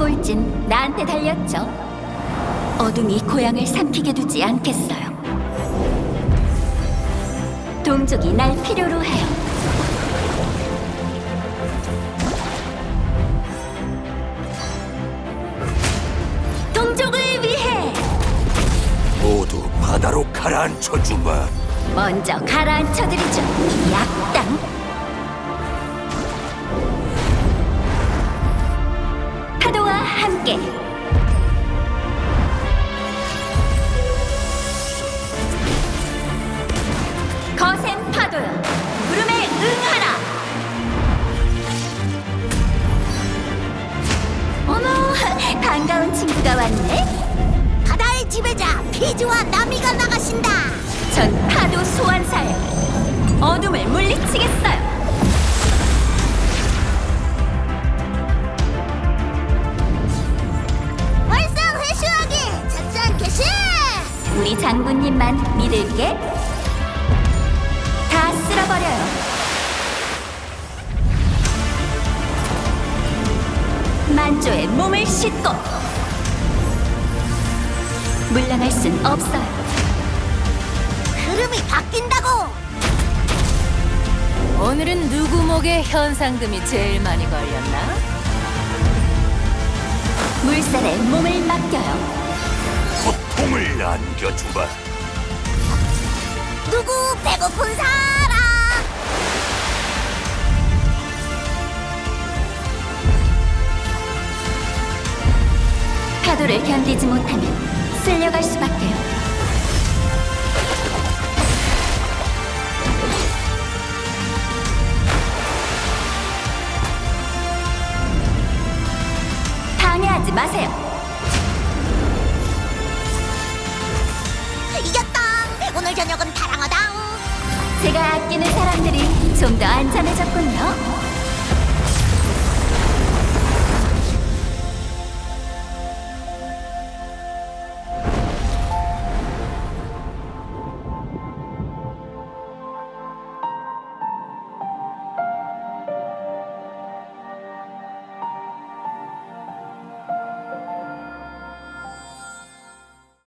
올진 나한테 달렸죠. 어둠이 고향을 삼키게 두지 않겠어요. 동족이 날 필요로 해요. 동족을 위해 모두 바다로 가라앉혀 주마. 먼저 가라앉혀드리 함께. 거센 파도여 구름에 응하라. 어머 반가운 친구가 왔네. 바다의 지배자 피즈와 나미가 나가신다. 전 파도 소환사예요 어둠을 물리치겠어요 우리 장군님만 믿을게 다 쓸어버려요 만조의 몸을 싣고 물러날 순 없어요 흐름이 바뀐다고. 오늘은 누구 목에 현상금이 제일 많이 걸렸나? 물살에 몸을 맡겨요 고통을 안겨주마. 누구 배고픈 사람? 파도를 견디지 못하면 쓸려갈 수밖에요 방해하지 마세요 저녁은 타랑하당. 제가 아끼는 사람들이 좀 더 안전해졌군요